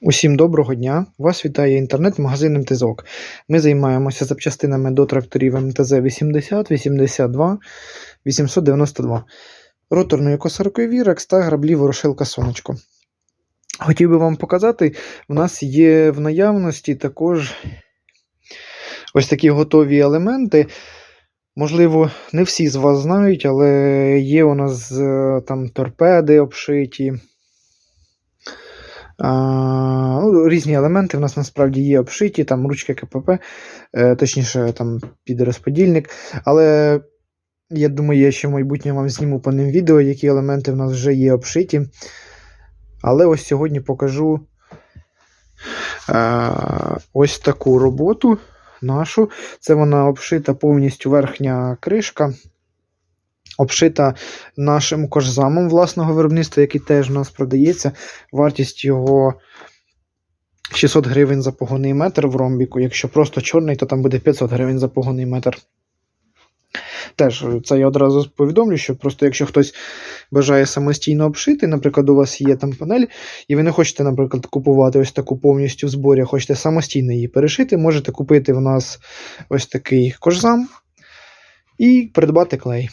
Усім доброго дня! Вас вітає інтернет-магазин МТЗОК. Ми займаємося запчастинами до тракторів МТЗ 80, 82, 892, роторної косаркої Вірекс та граблі Ворошилка Сонечко. Хотів би вам показати, в нас є в наявності також ось такі готові елементи. Можливо, не всі з вас знають, але є у нас е, там торпеди обшиті. А, ну, різні елементи в нас насправді є обшиті, там ручки КПП, е, точніше, там під розподільник. Але я думаю, я ще в майбутньому вам зніму по ним відео, які елементи в нас вже є обшиті. Але ось сьогодні покажу е, ось таку роботу нашу. Це вона обшита повністю верхня кришка. Обшита нашим кожзамом власного виробництва, який теж у нас продається. Вартість його 600 гривень за погонний метр в ромбіку. Якщо просто чорний, то там буде 500 гривень за погонний метр. Теж це я одразу повідомлю, що просто якщо хтось бажає самостійно обшити, наприклад, у вас є там панель, і ви не хочете, наприклад, купувати ось таку повністю в зборі, а хочете самостійно її перешити, можете купити в нас ось такий кожзам і придбати клей.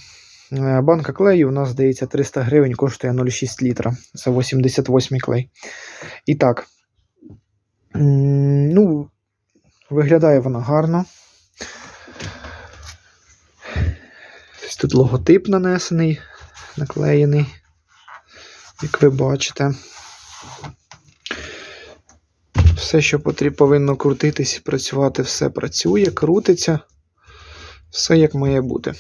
Е, Банка клею у нас, здається, 300 гривень коштує 0,6 літра. Це 88 клей. І так. Ну, виглядає вона гарно. Тут логотип нанесений, наклеєний, як ви бачите. Все, що потрібно, повинно крутитись, працювати, все працює, крутиться. Все як має бути.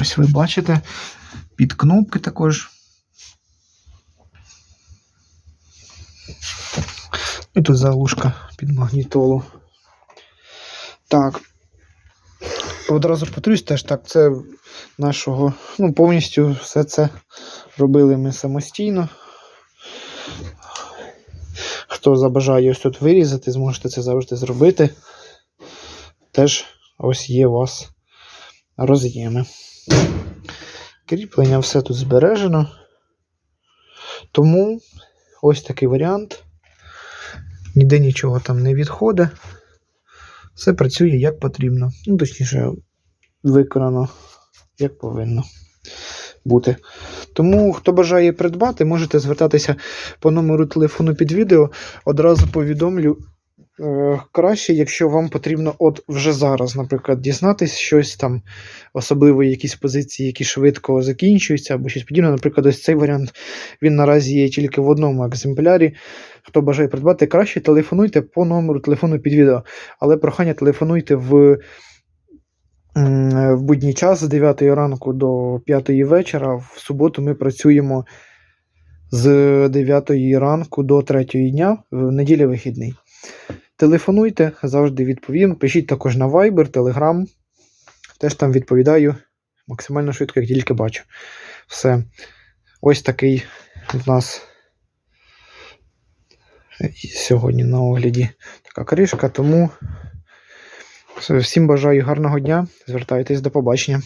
Ось ви бачите, під кнопки також. І тут заглушка під магнітолу. Так. Одразу повторюсь, теж так, це нашого, ну, повністю все це робили ми самостійно. Хто забажає ось тут вирізати, зможете це завжди зробити. Теж ось є у вас роз'єми. Кріплення все тут збережено. Тому ось такий варіант. Ніде нічого там не відходить. Все працює як потрібно. Ну, точніше, виконано як повинно бути. Тому, хто бажає придбати, можете звертатися по номеру телефону під відео. Одразу повідомлю. Е, Краще, якщо вам потрібно от вже зараз, наприклад, дізнатись щось там, особливо якісь позиції, які швидко закінчуються, або щось подібне. Наприклад, ось цей варіант він наразі є тільки в одному екземплярі. Хто бажає придбати, краще телефонуйте по номеру телефону під відео. Але прохання телефонуйте в, в будній час з 9 ранку до 5 вечора. В суботу ми працюємо з 9 ранку до 3 дня, в неділі вихідний. Телефонуйте, завжди відповім. Пишіть також на Viber, Telegram. Теж там відповідаю максимально швидко, як тільки бачу. Все. Ось такий в нас сьогодні на огляді така кришка. Тому всім бажаю гарного дня. Звертайтесь до побачення.